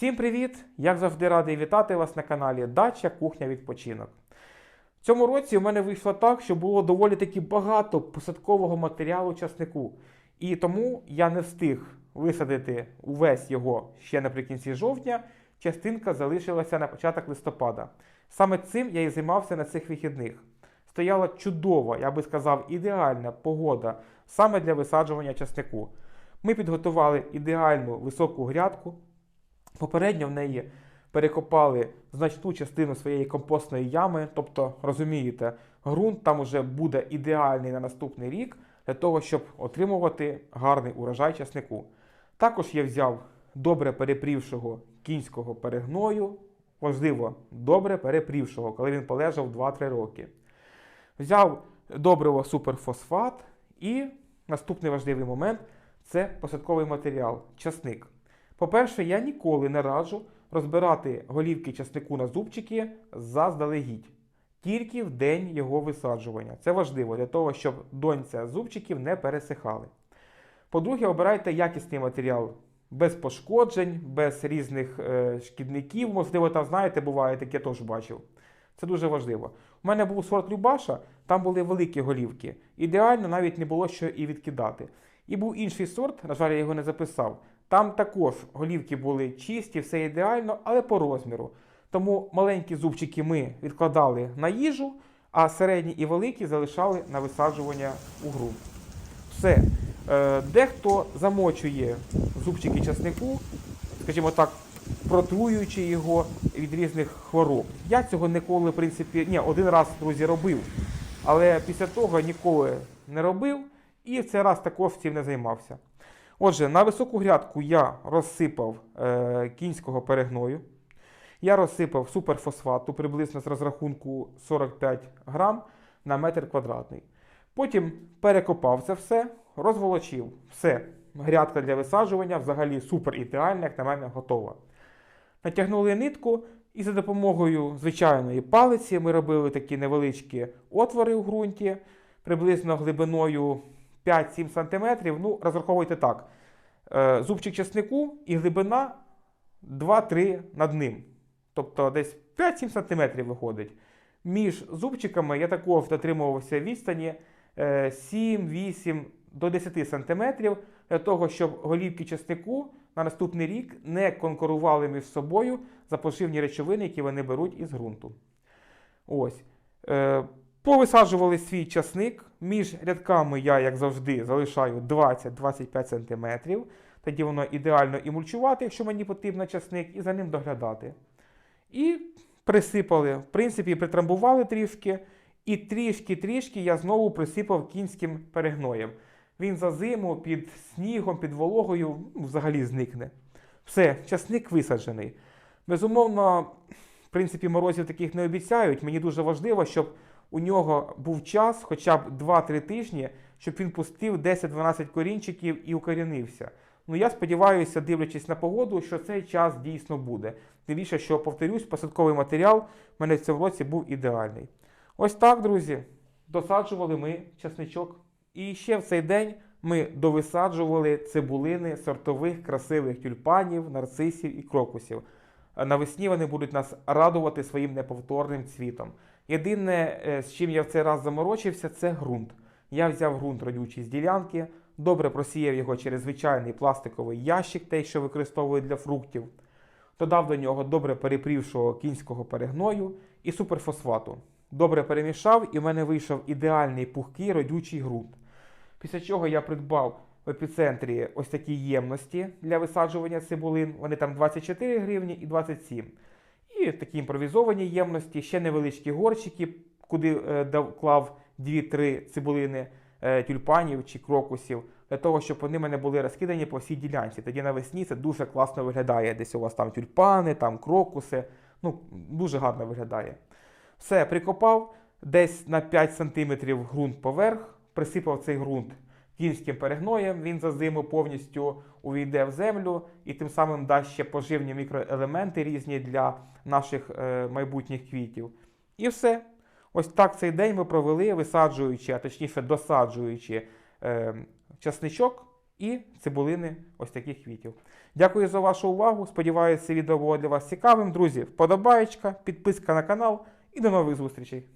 Всім привіт! Як завжди радий вітати вас на каналі Дача Кухня Відпочинок. В цьому році у мене вийшло так, що було доволі таки багато посадкового матеріалу часнику. І тому я не встиг висадити увесь його ще наприкінці жовтня. Частинка залишилася на початок листопада. Саме цим я і займався на цих вихідних. Стояла чудова, я би сказав, ідеальна погода саме для висаджування часнику. Ми підготували ідеальну високу грядку. Попередньо в неї перекопали значну частину своєї компостної ями, тобто, розумієте, ґрунт там уже буде ідеальний на наступний рік для того, щоб отримувати гарний урожай часнику. Також я взяв добре перепрівшого кінського перегною, важливо, добре перепрівшого, коли він полежав 2-3 роки. Взяв добриво суперфосфат і наступний важливий момент це посадковий матеріал часник. По-перше, я ніколи не раджу розбирати голівки часнику на зубчики заздалегідь, тільки в день його висаджування. Це важливо для того, щоб донця зубчиків не пересихали. По-друге, обирайте якісний матеріал без пошкоджень, без різних е, шкідників. Можливо, там, знаєте, буває таке теж бачив. Це дуже важливо. У мене був сорт Любаша, там були великі голівки. Ідеально навіть не було що і відкидати. І був інший сорт, на жаль, я його не записав. Там також голівки були чисті, все ідеально, але по розміру. Тому маленькі зубчики ми відкладали на їжу, а середні і великі залишали на висаджування у ґрунт. Все. Е, Дехто замочує зубчики часнику, скажімо так, протруюючи його від різних хвороб. Я цього ніколи, в принципі, ні, один раз, друзі, робив. Але після того ніколи не робив і в цей раз також цим не займався. Отже, на високу грядку я розсипав е, кінського перегною. Я розсипав суперфосфату приблизно з розрахунку 45 грам на метр квадратний. Потім перекопав це все, розволочив. Все, грядка для висаджування взагалі супер ідеальна, як на мене, готова. Натягнули нитку і за допомогою звичайної палиці ми робили такі невеличкі отвори у ґрунті, приблизно глибиною 5-7 см. Ну, розраховуйте так. Е, Зубчик часнику і глибина 2-3 над ним. Тобто десь 5-7 см виходить. Між зубчиками я також дотримувався відстані е, 7-8 до 10 см для того, щоб голівки часнику на наступний рік не конкурували між собою за поживні речовини, які вони беруть із ґрунту. Ось. Е, Повисаджували свій часник. Між рядками я, як завжди, залишаю 20-25 см. Тоді воно ідеально і мульчувати, якщо мені потрібно часник, і за ним доглядати. І присипали, в принципі, притрамбували трішки. І трішки-трішки я знову присипав кінським перегноєм. Він за зиму під снігом, під вологою ну, взагалі зникне. Все, часник висаджений. Безумовно, в принципі, морозів таких не обіцяють. Мені дуже важливо, щоб у нього був час, хоча б 2-3 тижні, щоб він пустив 10-12 корінчиків і укорінився. Ну, я сподіваюся, дивлячись на погоду, що цей час дійсно буде. Тим більше, що, повторюсь, посадковий матеріал в мене в цьому році був ідеальний. Ось так, друзі, досаджували ми часничок. І ще в цей день ми довисаджували цибулини сортових красивих тюльпанів, нарцисів і крокусів. Навесні вони будуть нас радувати своїм неповторним цвітом. Єдине, е, з чим я в цей раз заморочився, це ґрунт. Я взяв ґрунт родючий з ділянки, добре просіяв його через звичайний пластиковий ящик, той, що використовують для фруктів. Додав до нього добре перепрівшого кінського перегною і суперфосфату. Добре перемішав, і в мене вийшов ідеальний пухкий родючий ґрунт. Після чого я придбав в епіцентрі ось такі ємності для висаджування цибулин. Вони там 24 гривні і 27. І такі імпровізовані ємності, ще невеличкі горщики, куди е, клав 2-3 цибулини е, тюльпанів чи крокусів, для того, щоб вони мене були розкидані по всій ділянці. Тоді навесні це дуже класно виглядає. Десь у вас там тюльпани, там крокуси. Ну, дуже гарно виглядає. Все, прикопав десь на 5 см ґрунт поверх, присипав цей ґрунт кінським перегноєм, він за зиму повністю увійде в землю і тим самим дасть ще поживні мікроелементи різні для наших е, майбутніх квітів. І все. Ось так цей день ми провели, висаджуючи, а точніше досаджуючи е, часничок. і цибулини ось таких квітів. Дякую за вашу увагу. Сподіваюся, відео було для вас цікавим. Друзі, вподобаєчка, підписка на канал і до нових зустрічей.